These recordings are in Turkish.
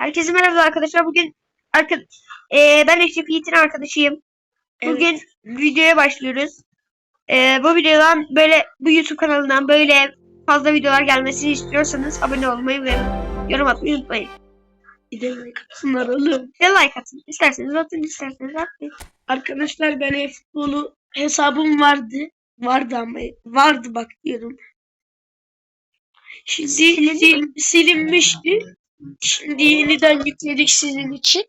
Herkese merhaba arkadaşlar. Bugün arka Ee, ben Eşref Yiğit'in arkadaşıyım. Bugün videoya başlıyoruz. Ee, bu videodan böyle bu YouTube kanalından böyle fazla videolar gelmesini istiyorsanız abone olmayı ve yorum atmayı unutmayın. Bir de like atsınlar oğlum. Ve like atın. İsterseniz atın, isterseniz atmayın. Arkadaşlar ben e-futbolu hesabım vardı. Vardı ama vardı bak diyorum. Şimdi sil- silinmişti. Şimdi yeniden yükledik sizin için.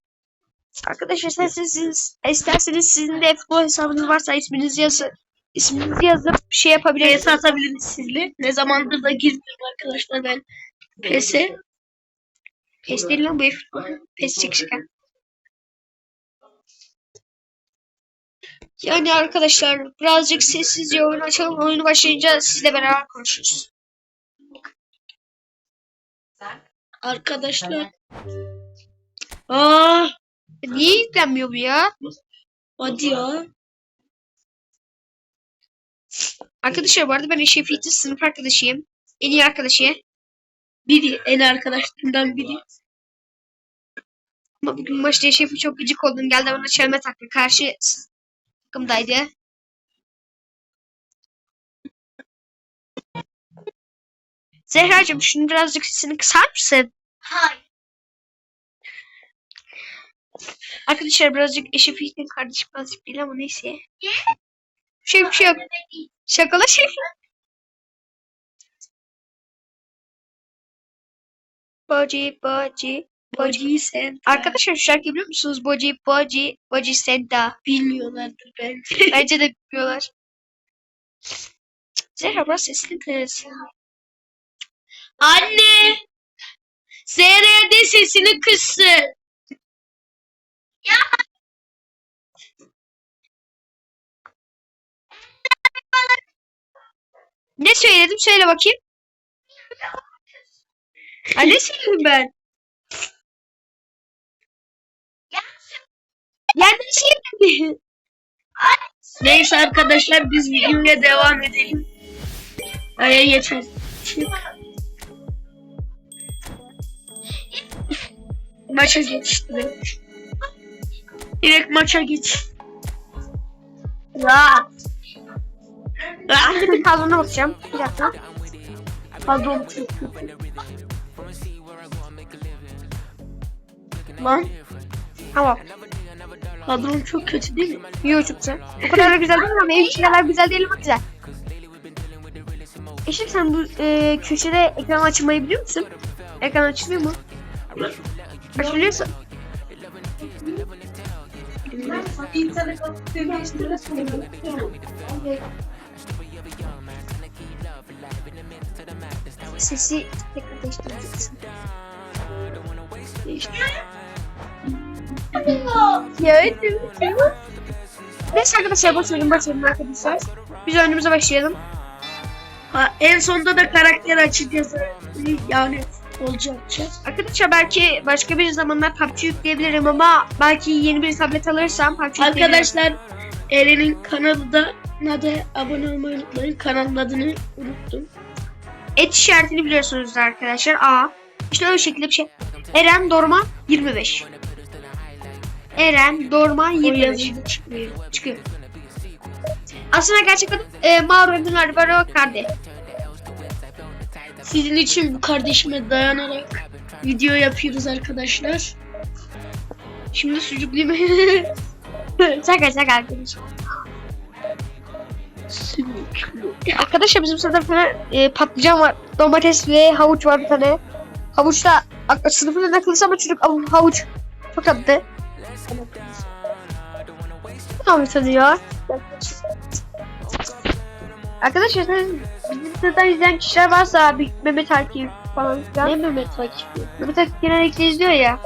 Arkadaşlar isterseniz, isterseniz sizin de futbol hesabınız varsa isminizi yazın. İsminizi yazıp şey yapabilirsiniz. PS atabiliriz sizle. Ne zamandır da girmiyorum arkadaşlar ben PS'e. PES değil lan bu futbol. PES çıkışken. Yani arkadaşlar birazcık sessizce oyun açalım. Oyunu başlayınca sizle beraber konuşuruz. Arkadaşlar. Aa, Niye yüklenmiyor bu ya? hadi ya. Arkadaşlar bu arada ben Eşref Yiğit'in sınıf arkadaşıyım. En iyi arkadaşı. Biri en arkadaşlarımdan biri. Ama bugün maçta Eşref'e çok gıcık oldum. Geldi bana çelme taktı. Karşı takımdaydı. Zehracığım şunu birazcık sesini kısar mısın? Hayır. Arkadaşlar birazcık Eşref Yiğit'in kardeşi birazcık değil ama neyse. Şey bir şey yok. Şakala şey. Boci, boci. Boji sen. Arkadaşlar şu şarkıyı biliyor musunuz? Boci, boci, boci senda. Bilmiyorlardır ben. Bence de bilmiyorlar. Zehra biraz sesli kız. Anne! Zehra'da sesini kıssın. Ne söyledim? Söyle bakayım. Ha, ne söyledim ben? Yani bir şey. Neyse arkadaşlar biz videoya devam edelim. Aya yeter. Çık. Maça geç direkt. Direkt maça geç. Ya. Ben de bir kadrona bakacağım. Bir dakika. Kadrom çok kötü. Lan Tamam. kadrom çok kötü değil mi? Yo çok güzel. O kadar da güzel değil ama benim için kadar güzel değil ama güzel. Eşim sen bu e, köşede ekran açmayı biliyor musun? Ekran açılıyor mu? Açılıyorsa. Sesi tekrar değiştireceksin. Ya evet. Neyse arkadaşlar boş verin arkadaşlar. Biz oyunumuza başlayalım. Ha, en sonunda da karakter açacağız. Yani olacak. Arkadaşlar belki başka bir zamanlar PUBG yükleyebilirim ama belki yeni bir tablet alırsam PUBG. Arkadaşlar Eren'in kanalı da abone olmayı unutmayın. Kanalın adını unuttum. Et işaretini biliyorsunuz arkadaşlar. A. İşte öyle şekilde bir şey. Eren Dorma 25. Eren Dorma O 25 yazıda çıkmıyor. çıkıyor. Aslında gerçek adım e, Mauro Alvaro Cardi. Sizin için bu kardeşime dayanarak video yapıyoruz arkadaşlar. Şimdi sucuklayayım. şaka şaka arkadaşlar. Arkadaşlar bizim sınıfta e, patlıcan var. Domates ve havuç var bir tane. Havuç da ak- sınıfın akıllısı ama çocuk hav- havuç. Çok tatlı. Tamam tanıyor. Arkadaşlar sen bizim sınıftan izleyen kişiler varsa bir Mehmet Akif falan Ne filan. Mehmet Akif? Mehmet Akif genellikle izliyor ya.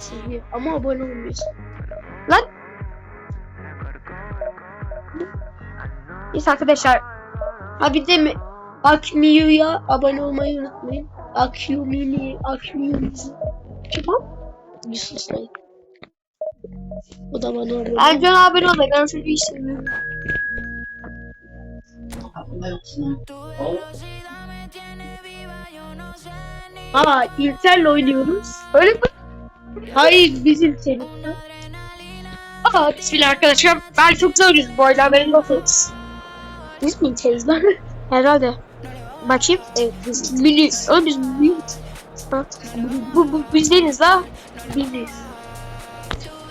Seviyor. Ama abone olmuyorsun. Lan. Neyse arkadaşlar. Ha bir de mi? Akmiu'ya abone olmayı unutmayın. Akyu mini, Akmiu Tamam. Yusuf Sayın. O da bana abone. Ercan abone ol. Ben seni iyi seviyorum. Aa Inter'le oynuyoruz. Öyle mi? Hayır bizim senin. Aa bismillah arkadaşlar. Ben çok güzel oynuyoruz bu oyunlar. Benim de Biz mi Inter'iz lan? Herhalde. Bakayım. Evet biz mini. Oğlum biz. Ha. Bu, bu biz değiliz la. Biz değiliz.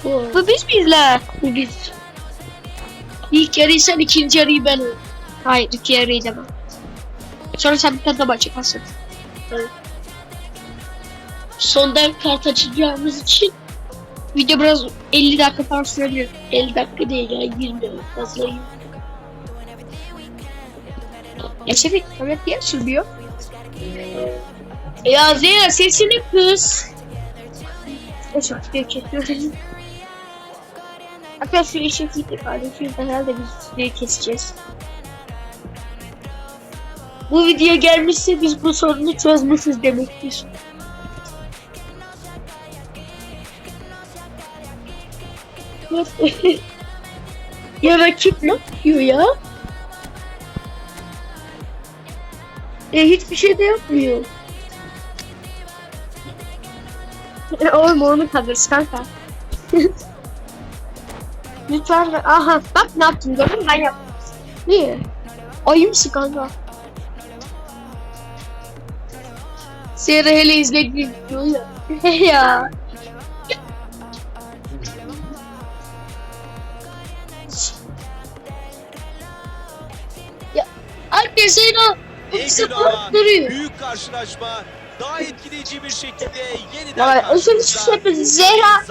Bu, Bu biz miyiz la? bu biz. İlk yarıyı sen ikinci yarıyı ben oynadım. Hayır iki yarıyı demem. Sonra sen bir tane daha maç yaparsın. Sondan kart açacağımız için Video biraz 50 dakika falan sürebilir. 50 dakika değil ya 20 fazla 20. Ya Şefik, Mehmet niye sürmüyor? Ya Zeyra sesini kız. Diye. Arkadaşlar şu Şefik'i kardeşim herhalde biz keseceğiz. Bu video gelmişse biz bu sorunu çözmüşüz demektir. ya rakip ne yapıyor ya? E, hiçbir şey de yapmıyor. Oğlum onu kalırız kanka. Lütfen. Aha bak ne yaptım gördün? Ben yaptım. Niye? Ayı mısın kanka? Seyra hele izlediği videoyu ya. ya. Anne Seyra İyi Sıfır duruyor. büyük karşılaşma daha etkileyici bir şekilde yeniden karşımızda. Zehra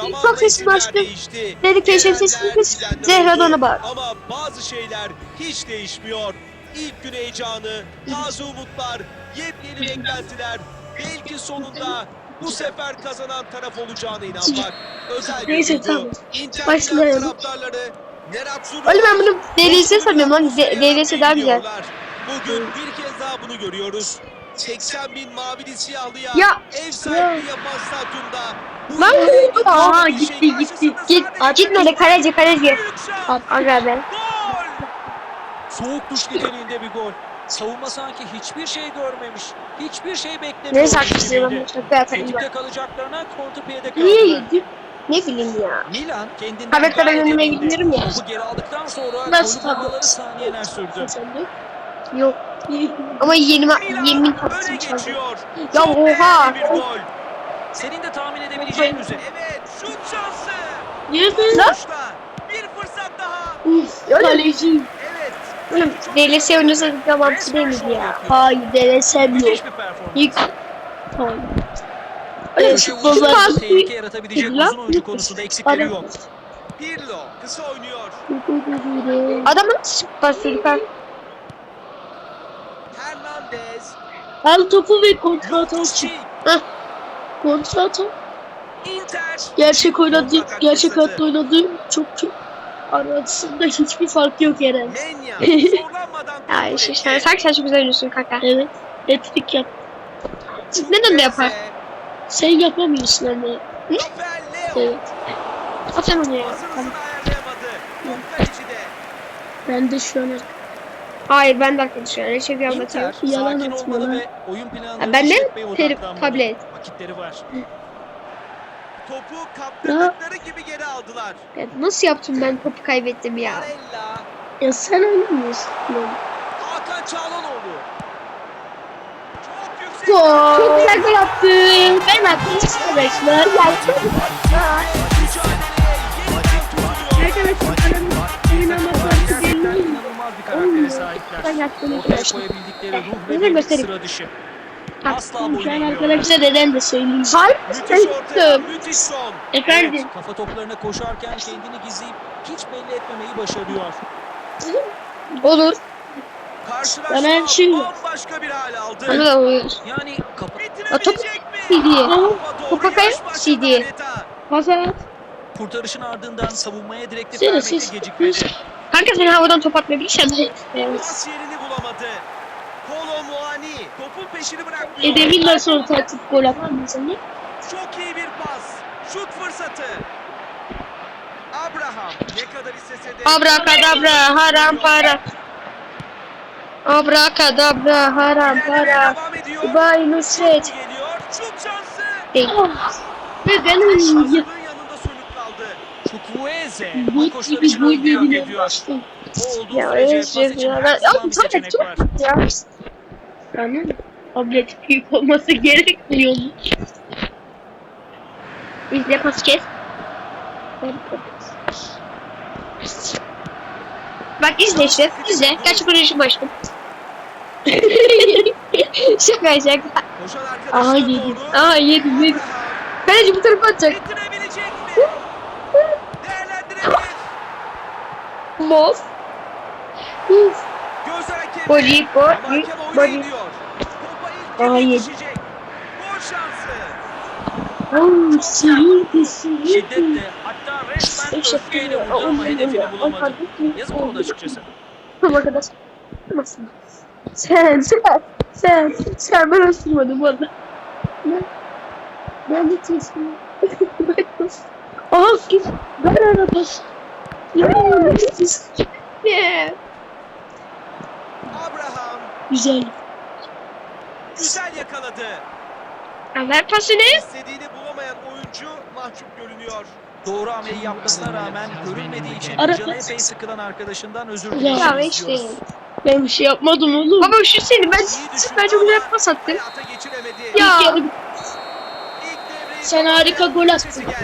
isimler açtı. değişti. Dedi sesini kız. Zehra da oldu. ona bağır. Ama bazı şeyler hiç değişmiyor. İlk gün heyecanı, taze umutlar, yepyeni beklentiler. Belki sonunda bu sefer kazanan taraf olacağına inanmak. Özel Neyse, tamam. Başlayalım. Oğlum ben bunu DLS sanıyorum lan. DLS daha güzel. Bugün bir kez daha bunu görüyoruz. 80 bin mavili siyahlıya Ya. ev sahipliği yapan stadyumda. Lan. Aha, gitti, gitti. Git, sadece gitme de kaleci kaleci. Aga be. Gol! Soğuk duş niteliğinde bir gol. Savunma sanki hiçbir şey görmemiş. Hiçbir şey beklemiyor. ben çok da atayım Tetikte bak. kalacaklarına kontrpiyede Niye kaldılar. yedi? Ne bileyim ya. Milan kendinden gayet önüme gidiyorum ya. Topu geri aldıktan sonra Nasıl tabii? saniyeler sürdü. Yok. Ama yeni Milan yemin tatlısını çaldı. Ya oha. Senin de tahmin edebileceğin üzere. Evet, şut şansı. Niye? Vuruşta Bir fırsat daha. Uf, kaleci. Oğlum DLS da mantıklı değil miydi ya? Hayır denesem yok. İlk. Tamam. Oğlum şu pas Tehlike yaratabilecek uzun oyuncu konusunda eksikleri yok. Pirlo kısa oynuyor. Adamın nasıl pas çocuklar? Hernandez. Al topu ve kontra. Loftus-Cheek. Kontra. Inter. Gerçek oynadı, gerçek hayatta oynadı. Çok çok. Arasında hiçbir fark yok zorlanmadan Ya işte sen sen çok güzel oynuyorsun kanka. Evet. Etrik yap. Neden de yapar? Sen yapamıyorsun anne. Leo. Evet. Atsana onu ya. Ben de şu an Hayır ben de arkadaşlar. Öyle şey bir anlatıyor. Inter Yalan atma lan. Ter odaklanmalı. tablet. Vakitleri var. Topu kaptırdıkları gibi geri aldılar. Ya nasıl yaptım ben topu kaybettim ya? Barella. Ya sen oynamıyorsun. Hakan Çağlanoğlu. Çok yüksek. Gol. Çok güzel gol attı. Ben attım arkadaşlar. Tutuluyor. Gerçekten inanılmaz bir karaktere sahipler. Ben yaptım Ortaya koyabildikleri ruh ve sıra dışı. Asla boyun arkadaşlar neden de söyleyeyim. Hayır Müthiş sen ortaya, gittim. müthiş son. Efendim. Evet, kafa toplarına koşarken kendini gizleyip hiç belli etmemeyi başarıyor. Olur. Karşılaşma her şey- bambaşka bir hal aldı. Da olur. Yani kafa Bitirebilecek mi? Yarış başladı CD. Hazat. kurtarışın ardından savunmaya direktif Seni vermekte siz- gecikmedi. Kanka sen havadan top atmayı bilirsen. Evet. Pas yerini bulamadı. Peşini bırakmıyor. Edebinden sonra takip gol atamayacağım. ya. Çok iyi bir pas. Şut fırsatı. Abraham ne kadar istese de Abrakadabra haram para. Abrakadabra haram para. Dubai Nusret. Şut şansı. Değil. Ve benim Hazırlığın yanında sönük kaldı. Chukwueze bu için gol övgüyü hak ediyor. O olduğu Ya sürece pas için bir seçenek var. ya. Tamam. Tablet büyük olması gerekmiyor mu? İzle pas kes. Bak izle işte. İzle. Kaç kuruşu başladım. şaka şaka. Aha yedim. Aa yedim yedim. Kaleci bu tarafa atacak. Mos. Gözler hakemi. Gol iyi gol. Ama iyi, hakem Gol oyuna iyi. iniyor. Topa ilk Aha, kez yedi. sinirdi sinirdi. Şiddetle hatta resmen öfkeyle vurdu ama hedefini bulamadı. Yazık oldu açıkçası. Tamam arkadaş. Sen, sen, sen, sen ben ısırmadım valla. Ben, ben de teslim. ben Aha git. Ben arabası. Ya ne? Güzel. Güzel yakaladı. Ver pasını. İstediğini bulamayan oyuncu mahcup görünüyor. Doğru hamleyi yapmasına rağmen görünmediği için Ara- canı epey sıkılan arkadaşından özür Ya dilemek işte. istiyoruz. Ben bir şey yapmadım oğlum. Baba şu seni ben ben çok güzel pas attım. Hayata geçiremedi. Ya. İlk yarı İlk devreyi Sen tamamlayan harika gol attın. sesi geldi.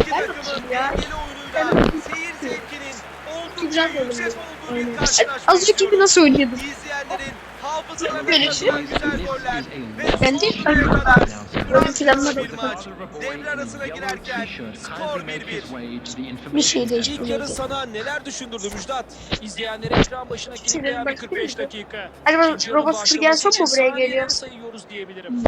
İki takımın ya. dengeli oyunuyla seyir zevkinin oldukça Güzel yüksek oynadı. olduğu bir Aynen. karşılaşma Azıcık gibi nasıl? İzleyenlerin Böyle kazınan güzel goller ve Ben de son düdüğe kadar Ön planına bir bakın. maç. Devre arasına girerken skor 1-1. bir şey İlk sana neler düşündürdü Müjdat? İzleyenleri ekran başına kilitleyen bir başka 45 bir- dakika. Acaba İkinci yarının robot süpürgen başlaması çok mu buraya saniyeleri geliyor? sayıyoruz diyebilirim.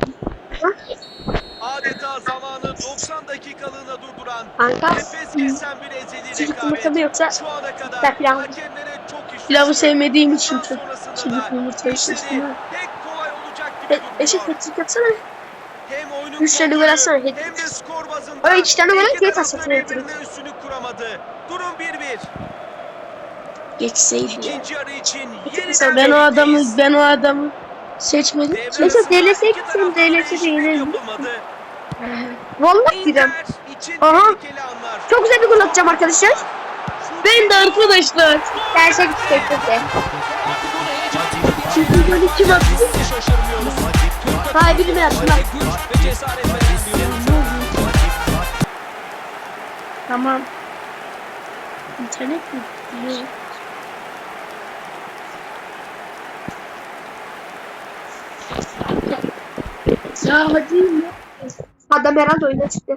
Adeta zamanı 90 dakikalığına durduran Kanka. nefes kesen bir ezeli Çocuk yumurta mı rekabet. yoksa Şu ana kadar Ben hakemlere Pilavı sevmediğim için çok sonrasında çocuk da yumurta işleri istiyorum. pek kolay olacak gibi E, durmuyor. katılık yapsana. Hem oyunun Üç tane gol atsana, de Öyle iki tane gol at, iki geri taraf pas da atıyor. birbirine üstünlük kuramadı. Durum 1-1. Geçseydi ya. İkinci yarı için Mesela yeniden Ben o adamı ben o adamı seçmedim. Neyse, arasında DLS iki gitsin, tarafta DLS değişiklik değinelim. yapılmadı. Vallahi gidem. Aha. Çok güzel bir gol atacağım arkadaşlar. Ben de arkadaşlar. Derse gidecek de. Çünkü böyle kim attı? Hayır, bilmiyorum, takımı ben. güç ve cesaret veren bir oyuncu. Tamam. İnternet mi? Yok. Ya hadi ya. Adam herhalde oyuna çıktı.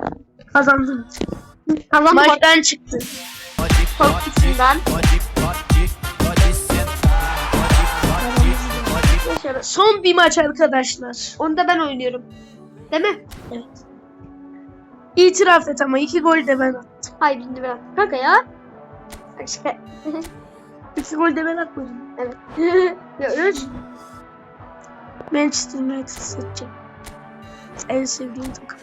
Kazandım. Kazandı maç Maçtan çıktı. Korkusundan. Başarı. Son bir maç arkadaşlar. Onu da ben oynuyorum. Değil mi? Evet. İtiraf et ama iki gol de ben attım. Hayır şimdi ben. Kanka ya. Şaka. İki gol de ben atmadım. evet. ya üç. Manchester United seçeceğim. En sevdiğim takım.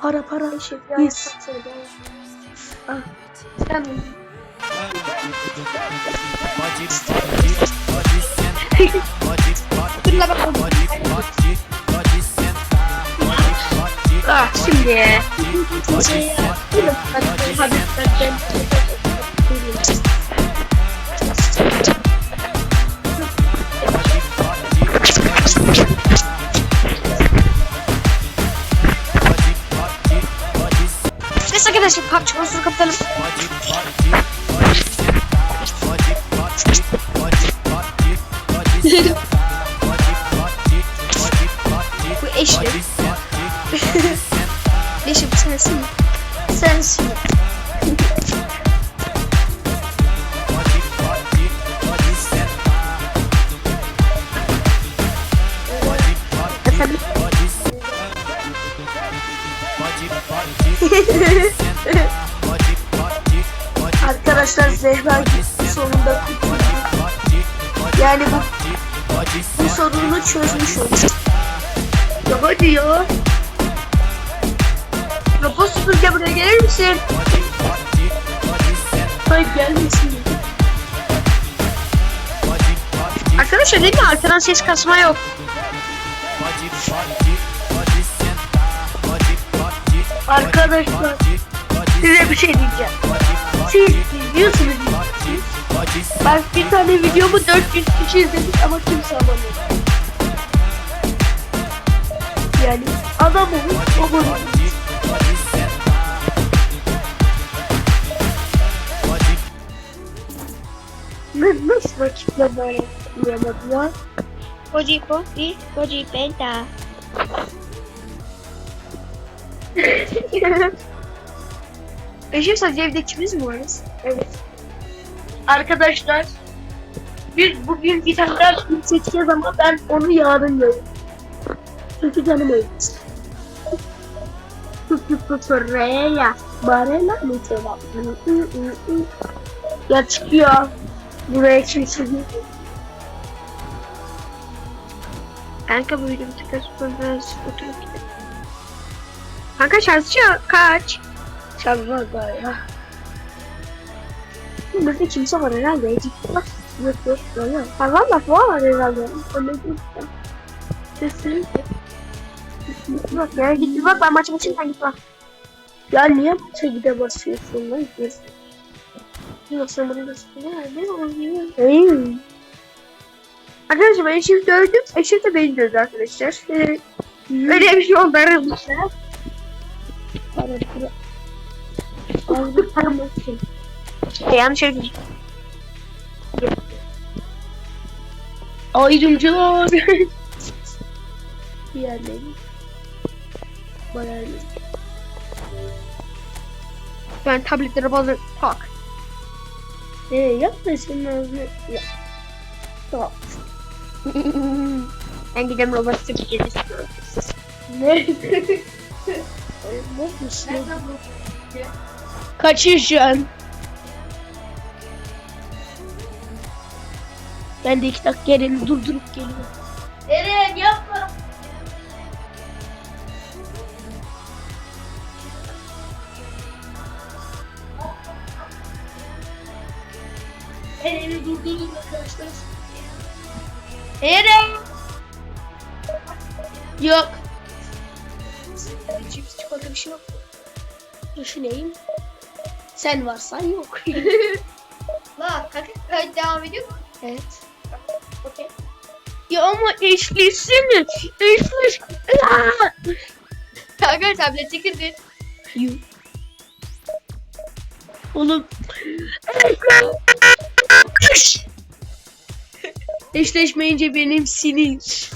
Para para. Ya. Yes. Çok sevdim. Ah. Sen Dur la arkadaşlar PUBG konusunu kapatalım. gelir misin? Hayır gelmesin. Arkadaşlar değil mi? Arkadan ses kasma yok. Arkadaşlar size bir şey diyeceğim. Siz izliyorsunuz. Ben bir tane videomu 400 kişi izlemiş ama kimse abone. Yani adam olur, abone olur. Nasıl rakiple böyle yapamadı ya? Goji Goji Goji Penta. Eşim sadece evde ikimiz mi varız? Evet. Arkadaşlar biz bugün bir tane daha film seçeceğiz ama ben onu yarın görürüm. Çünkü canım. Çünkü Fufureya. Barela mı cevap? Ya çıkıyor. Buraya kimse değil. Kanka bu videomu tekrar oturup gidelim. Kanka şarjı kaç? Çalmaz daha ya. Burada kimse var herhalde. Var. Yok yok yok. yok. Ha valla var herhalde. Öyle değil. Kesinlikle. Bak ya git bak ben maçım için sen git bak. Ya niye maça gide basıyorsun lan? Yoksa bunu da? Hey. Arkadaşlar ben eşimi dövdüm. Eşim de beni dövdü arkadaşlar. Ee, öyle bir şey oldu aramızda. Para para. Aldı parmasın. E, yanlış yere gittim. Ayrımcılar. Diğerleri. Bayağı Ben tabletlere bazı tak. Ee yapma senin ağzını. Ya. Tamam. ben gidem robot süpürgesi istiyorum. Ne? Kaçıyor şu an. Ben de iki dakika Eren'i durdurup geliyorum. Eren yapma. Arkadaşlar. Eren! Yok. Cips çikolata bir şey yok. Düşüneyim. Sen varsan yok. La kanka kayıt devam ediyor mu? evet. Okey. Ya ama eşlisini. Eşlis. Kanka tableti kırdın. Yuh. Oğlum. Eşleşmeyince benim sinir.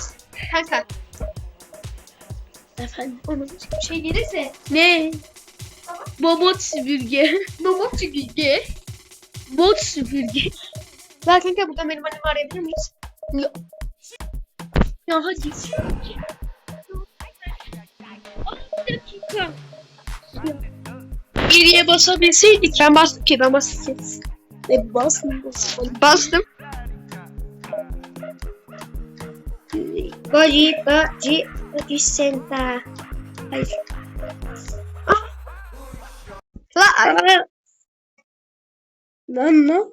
Kanka Efendim. onun bir şey gelirse Ne? Bobot süpürge. robot süpürge. Bot süpürge. La kanka buradan benim annemi arayabilir miyiz? Ya hadi. Bir dakika. Geriye basabilseydik. Ben bastım ki ben bastım ki. E basmıyorsun. Bastım. Goji Goji Senta. Hayır. Ah. La. Lan lan.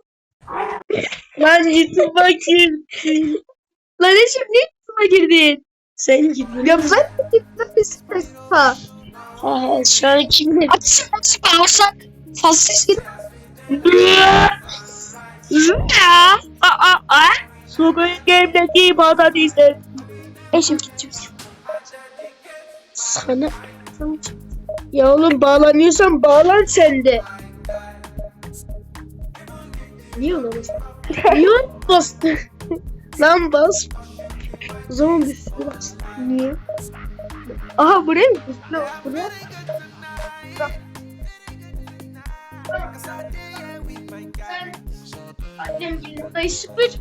Lan YouTube'a girdin. La ne şimdi YouTube'a girdin? Sen girdin. Ya ben de gittim Facebook'a. Ha, şu an kimle? Aç aç bağırsak. Fassız git. Ya. Aa aa. Squid Game'deki bana değilsin. Eşim gideceğim. Sana... Ya oğlum bağlanıyorsan bağlan sen de. Niye bastın? Niye ona bastın? Lan bas. O zaman sürü bas. Niye? Aha buraya mı? Buraya. Annem geliyor. Dayı süpür.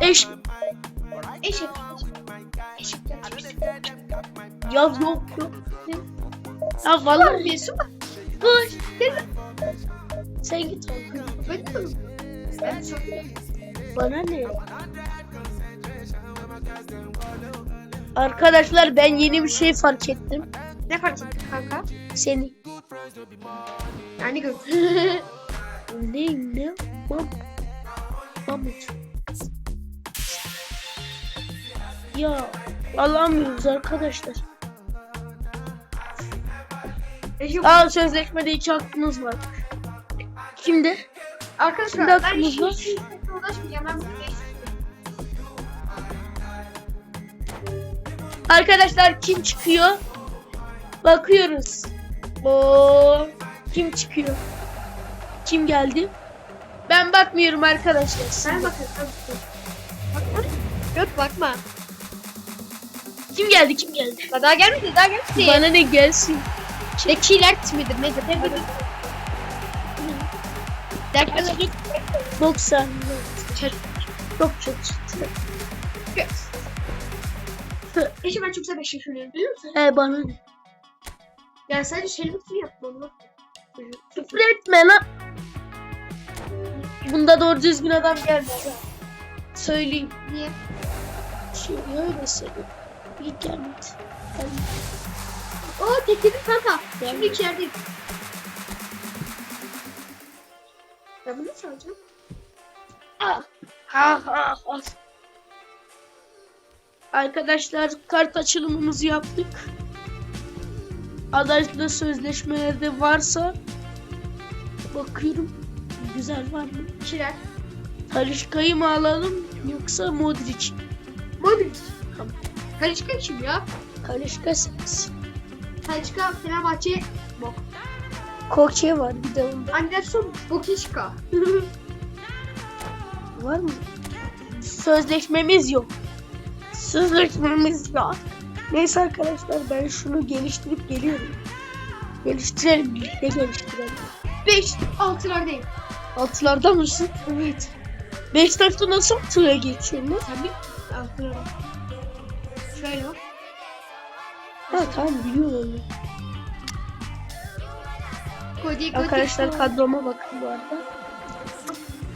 Eş. Eşim. Ya yok yok. Ya vallahi bir su. Dur. Sen git. Ben çok Bana ne? Arkadaşlar ben yeni bir şey fark ettim. Ne fark ettin kanka? Seni. Yani gör. ne ne? Mam. Mamut. Ya alamıyoruz arkadaşlar. Eşim, Aa sözleşmede iki hakkınız var. Şimdi Şimdi arkadaşlar ben hakkımız hiç uğraşmayacağım. Ben bunu arkadaşlar kim çıkıyor? Bakıyoruz. Oo, kim çıkıyor? Kim geldi? Ben bakmıyorum arkadaşlar. Ben bakarım. Bakma. Yok bakma. Kim geldi? Kim geldi? Daha gelmedi daha gelmedi. Bana ne gelsin? Bekilert midir nedir? Ne bilir? Derken 90. Çok çok. Eşim ben çok seven şaşırıyorum biliyor musun? He bana ne? Ya sadece şeylik mi yaptın onu? Küfür etme lan. Bunda doğru düzgün adam gelmez ha. Söyleyeyim. Niye? Şöyle öyle söyleyeyim. İyi gelmedi. Oo tekledim kanka. Şimdi içerideyim. Ben bunu nasıl alacağım? Ah, ah, ah, ah. Arkadaşlar kart açılımımızı yaptık. Adayla sözleşmelerde varsa bakıyorum. Güzel var mı? Kirer. Talişka'yı mı alalım yoksa Modric? Modric. Kalişka kim ya? Talişka sensin. Kalişka Fenerbahçe. Bok. Koke var bir de onda. Anderson Bokişka. Var mı? Sözleşmemiz yok. Sözleşmemiz yok. Neyse arkadaşlar ben şunu geliştirip geliyorum. Geliştirelim birlikte geliştirelim. 5 altılardayım. Altılarda mısın? Evet. Beş tarafta nasıl lan? Sen bir altılarda. Şöyle. Ha tamam biliyorum. Kodi Kodi. Arkadaşlar kadroma bakın bu arada.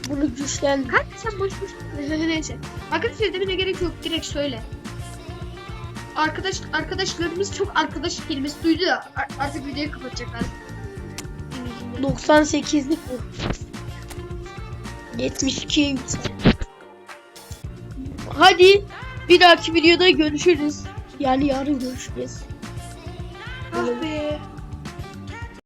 Bunu güçlendir. Kanka sen boş boş. Neyse. Arkadaşlar demene gerek yok. Direkt söyle. Arkadaş arkadaşlarımız çok arkadaş kelimesi duydu. Ar- Artık videoyu kapatacaklar. 98'lik bu. 72 yüksel. Hadi bir dahaki videoda görüşürüz. Yani yarın görüşeceğiz. Ah be.